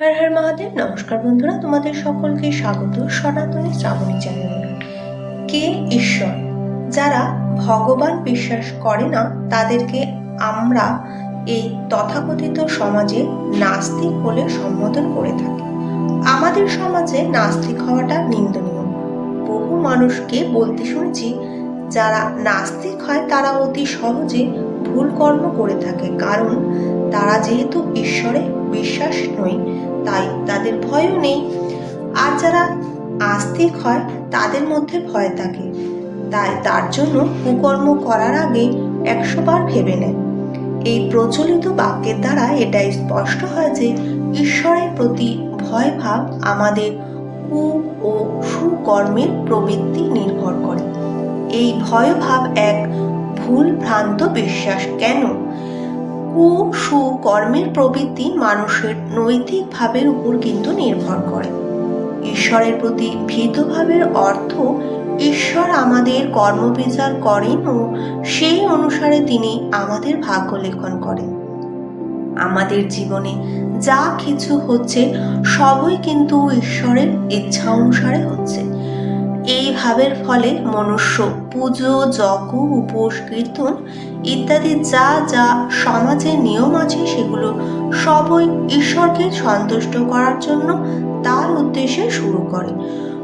হর হর মহাদেব, নমস্কার বন্ধুরা, তোমাদের সকলকে স্বাগত সনাতনী শ্রাবণী চ্যানেলে। কে ঈশ্বর? যারা ভগবান বিশ্বাস করে না, তাদেরকে আমরা এই তথাকথিত সমাজে নাস্তিক বলে সম্বোধন করে থাকি। আমাদের সমাজে নাস্তিক হওয়াটা নিন্দনীয়। বহু মানুষকে বলতে শুনেছি, যারা নাস্তিক হয়, তারা অতি সহজে ভুল কর্ম করে থাকে। কারণ তারা যেহেতু ঈশ্বরে বিশ্বাস নয় তাই তাদের ভয়ও নেই। আর যারা আস্তিক হয়, তাদের মধ্যে ভয় থাকে। তাই তার জন্য কুকর্ম করার আগে একশো বার ভেবে নেয়। এই প্রচলিত বাক্যের দ্বারা এটাই স্পষ্ট হয় যে, ঈশ্বরের প্রতি ভয় ভাব আমাদের কু ও সুকর্মের প্রবৃত্তি নির্ভর করে। এই ভয় ভাব এক ভুল ভ্রান্ত বিশ্বাস। কেন? সুকর্মের প্রবৃত্তি মানুষের নৈতিক ভাবের উপর কিন্তু নির্ভর করে। ঈশ্বরের প্রতি ভীতভাবের অর্থ ঈশ্বর আমাদের কর্মবিচার করেন ও সেই অনুসারে তিনি আমাদের ভাগ্য লেখন করেন। আমাদের জীবনে যা কিছু হচ্ছে, সবই কিন্তু ঈশ্বরের ইচ্ছা অনুসারে হচ্ছে। এই ভাবের ফলে মনুষ্য পুজো যজ্ঞ উপোস, কীর্তন ইত্যাদি যা যা সমাজের নিয়ম আছে সেগুলো সবই ঈশ্বরকে সন্তুষ্ট করার জন্য তার উদ্দেশ্যে শুরু করে।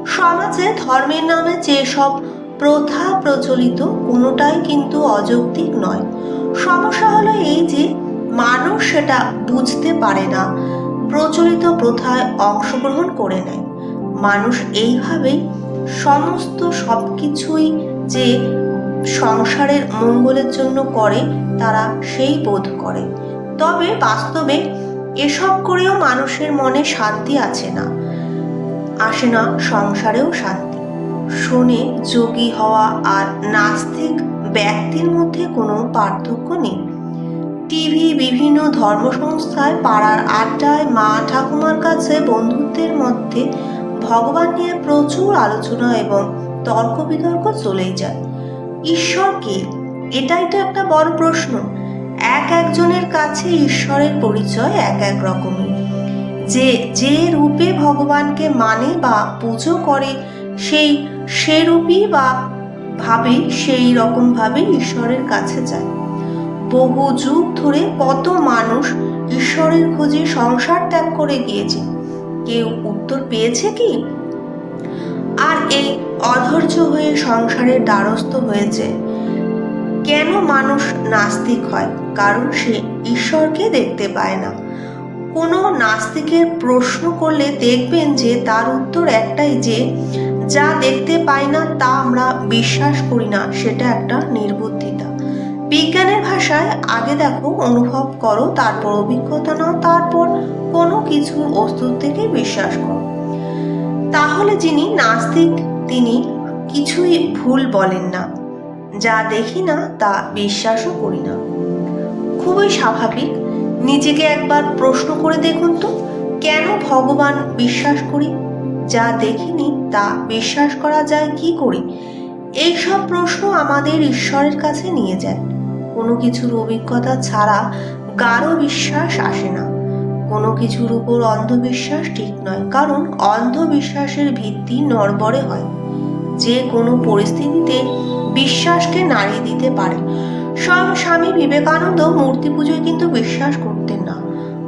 সমাজে ধর্মের নামে যেসব প্রথা প্রচলিত কোনোটাই কিন্তু অযৌক্তিক নয়। সমস্যা হলো এই যে মানুষ সেটা বুঝতে পারে না, প্রচলিত প্রথায় অংশগ্রহণ করে নেয়। মানুষ এইভাবেই সমস্ত সব কিছুই যে সংসারের মঙ্গলের জন্য করে, তারা সেই বোধ করে। তবে বাস্তবে এসব করেও মানুষের মনে শান্তি আছে না। আসে না সংসারেও শান্তি। শুনে যোগী হওয়া আর নাস্তিক ব্যক্তির মধ্যে কোনো পার্থক্য নেই। টিভি, বিভিন্ন ধর্ম সংস্থায় পাড়ার আড্ডায় মা ঠাকুমার কাছে বন্ধুত্বের মধ্যে ভগবান নিয়ে প্রচুর আলোচনা এবং তর্ক বিতর্ক চলেই যায়। ঈশ্বর কে? এটাই তো একটা বড় প্রশ্ন। এক একজনের কাছে ঈশ্বরের পরিচয় এক এক রকমের। যে যে রূপে ভগবানকে মানে বা পুজো করে, সেই, সে রূপই বা ভাবে, সেই রকম ভাবে ঈশ্বরের কাছে যায়। বহু যুগ ধরে কত মানুষ ঈশ্বরের খোঁজে সংসার ত্যাগ করে গিয়েছে। কেউ উত্তর পেয়েছে কি? আর এই অধৈর্য হয়ে সংসারের দ্বারস্থ হয়েছে। কেন মানুষ নাস্তিক হয়? কারণ সে ঈশ্বরকে দেখতে পায় না। কোনো নাস্তিকের প্রশ্ন করলে দেখবেন যে তার উত্তর একটাই যে, যা দেখতে পাই না তা আমরা বিশ্বাস করি না, সেটা একটা নির্বুদ্ধিতা। বিজ্ঞানের ভাষায় আগে দেখো, অনুভব করো, তারপর অভিজ্ঞতা নাও, তারপর কোনো কিছুর অস্তিত্বকে বিশ্বাস করো। তাহলে যিনি নাস্তিক, তিনি কিছুই ভুল বলেন না। যা দেখি না, তা বিশ্বাসও করি না। খুবই স্বাভাবিক। নিজেকে একবার প্রশ্ন করে দেখুন তো, কেন ভগবান বিশ্বাস করি? যা দেখিনি, তা বিশ্বাস করা যায় কি করে? এইসব প্রশ্ন আমাদের ঈশ্বরের কাছে নিয়ে যায় কোনো কিছুর অভিজ্ঞতা ছাড়া গাঢ় বিশ্বাস আসে না। কোনো কিছুর উপর অন্ধবিশ্বাস ঠিক নয়, কারণ অন্ধবিশ্বাসের ভিত্তি নড়বড়ে হয়। যে কোনো পরিস্থিতিতে বিশ্বাসকে নাড়িয়ে দিতে পারে। স্বয়ং স্বামী বিবেকানন্দ মূর্তি পুজোয় কিন্তু বিশ্বাস করতেন না।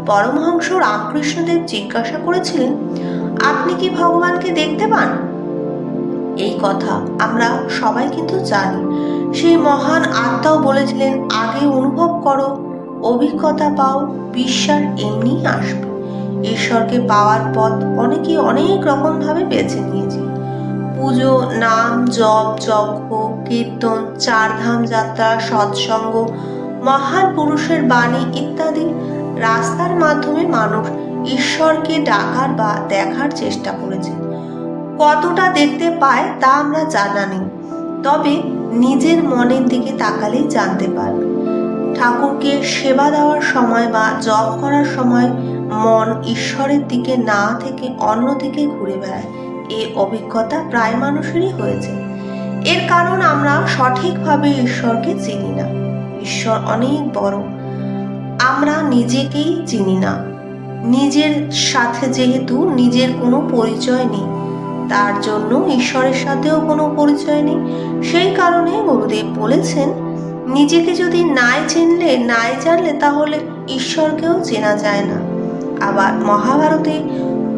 পরমহংস রামকৃষ্ণদেব জিজ্ঞাসা করেছিলেন, আপনি কি ভগবানকে দেখতে পান? এই কথা আমরা সবাই কিন্তু জানি। সেই মহান আত্মাও বলেছিলেন, আগে অনুভব করো অভিজ্ঞতা পাও, বিশ্বাস এমনি আসবে। ঈশ্বরকে পাওয়ার পথ অনেকেই অনেক রকমভাবে বেছে নিয়েছে। পুজো, নাম, জপ, যজ্ঞ, কীর্তন, চারধাম যাত্রা, সৎসঙ্গ, মহান পুরুষের বাণী ইত্যাদি রাস্তার মাধ্যমে মানুষ ঈশ্বরকে ডাকার বা দেখার চেষ্টা করেছে। কতটা দেখতে পায় তা আমরা জানা নেই, তবে নিজের মনের দিকে তাকালেই জানতে পারবে। ঠাকুরকে সেবা দেওয়ার সময় বা জপ করার সময় মন ঈশ্বরের দিকে না থেকে অন্য দিকে ঘুরে বেড়ায়। এই অভিজ্ঞতা প্রায় মানুষেরই হয়েছে। এর কারণ আমরা সঠিকভাবে ঈশ্বরকে চিনি না। ঈশ্বর অনেক বড়। আমরা নিজেকেই চিনি না। নিজের সাথে যেহেতু নিজের কোনো পরিচয় নেই, তার জন্য ঈশ্বরের সাথেও কোনো পরিচয় নেই। সেই কারণে গুরুদেব বলেছেন নিজেকে যদি নাই চিনলে, নাই জানলে তাহলে ঈশ্বরকেও চেনা যায় না। আবার মহাভারতে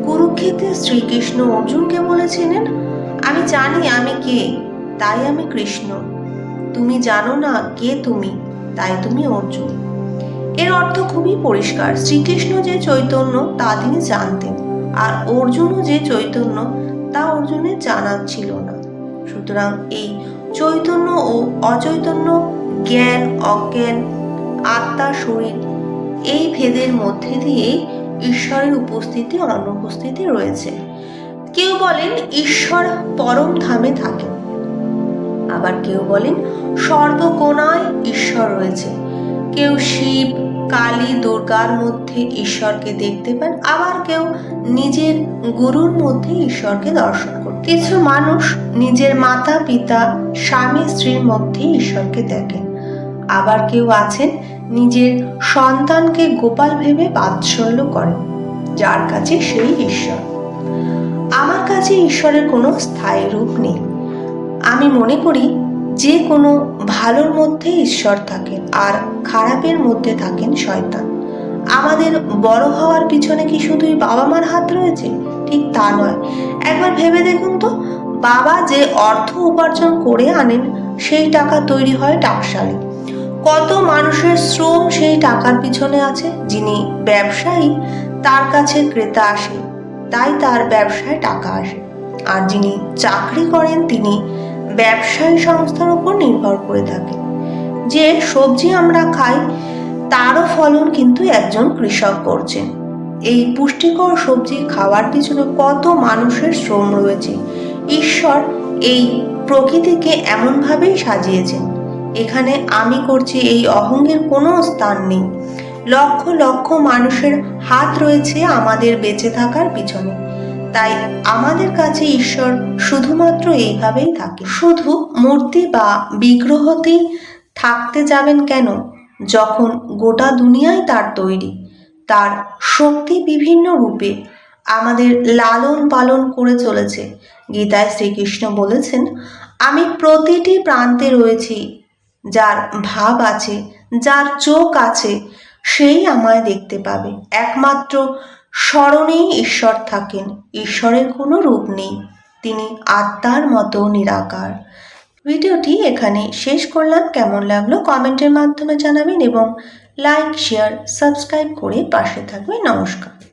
কুরুক্ষেত্রে শ্রীকৃষ্ণ অর্জুনকে বলেছিলেন আমি জানি আমি কে, তাই আমি কৃষ্ণ। তুমি জানো না কে তুমি, তাই তুমি অর্জুন। এর অর্থ খুবই পরিষ্কার। শ্রীকৃষ্ণ যে চৈতন্য, তা তিনি জানতেন, আর অর্জুনও যে চৈতন্য, তা অর্জুনের জানা ছিল না। সুতরাং এই চৈতন্য ও অচৈতন্য জ্ঞান, অজ্ঞান, আত্মা, শরীর, এই ভেদের মধ্যে দিয়েই ঈশ্বরের উপস্থিতি, অনুপস্থিতি রয়েছে। কেউ বলেন ঈশ্বর পরম ধামে থাকেন আবার কেউ বলেন সর্বকোণায় ঈশ্বর রয়েছে। কেউ শিব, কালী, দুর্গার মধ্যে ঈশ্বরকে দেখতে পান, আবার কেউ নিজের গুরুর মধ্যে ঈশ্বরকে দর্শন করেন কিছু মানুষ নিজের মাতা, পিতা, স্বামী, স্ত্রীর মধ্যে ঈশ্বরকে দেখেন। আবার কেউ আছেন, নিজের সন্তানকে গোপাল ভেবে বাৎসল্য করেন, যার কাছে সেই ঈশ্বর। আমার কাছে ঈশ্বরের কোনো স্থায়ী রূপ নেই। আমি মনে করি যে কোনো ভালোর মধ্যে ঈশ্বর থাকেন আর খারাপের মধ্যে থাকেন শয়তান। আমাদের বড় হওয়ার পিছনে কি শুধুই বাবা মার হাত রয়েছে? ঠিক তা নয়। একবার ভেবে দেখুন তো, বাবা যে অর্থ উপার্জন করে আনেন, সেই টাকা তৈরি হয় টাকশালে কত মানুষের শ্রম সেই টাকার পিছনে আছে? যিনি ব্যবসায়ী, তার কাছে ক্রেতা আসে, তাই তার ব্যবসায় টাকা আসে। আর যিনি চাকরি করেন, তিনি ব্যবসায়ী সংস্থার উপর নির্ভর করে থাকেন যে সবজি আমরা খাই, তারও ফলন কিন্তু একজন কৃষক করছেন। এই পুষ্টিকর সবজি খাওয়ার পিছনে কত মানুষের শ্রম রয়েছে? ঈশ্বর এই প্রকৃতিকে এমনভাবেই সাজিয়েছেন। এখানে আমি করছি এই অহংের কোনো স্থান নেই। লক্ষ লক্ষ মানুষের হাত রয়েছে আমাদের বেঁচে থাকার পিছনে। তাই আমাদের কাছে ঈশ্বর শুধুমাত্র এইভাবেই থাকে। শুধু মূর্তি বা বিগ্রহতেই থাকতে যাবেন কেন? যখন গোটা দুনিয়াই তার তৈরি, তার শক্তি বিভিন্ন রূপে আমাদের লালন পালন করে চলেছে। গীতায় শ্রীকৃষ্ণ বলেছেন, আমি প্রতিটি প্রান্তে রয়েছি যার ভাব আছে, যার চোখ আছে, সেই আমায় দেখতে পাবে। একমাত্র স্মরণেই ঈশ্বর থাকেন, ঈশ্বরের কোনো রূপ নেই। তিনি আত্মার মতো নিরাকার। ভিডিওটি এখানে শেষ করলাম। কেমন লাগল কমেন্টের মাধ্যমে জানাবেন এবং লাইক, শেয়ার, সাবস্ক্রাইব করে পাশে থাকবেন। নমস্কার।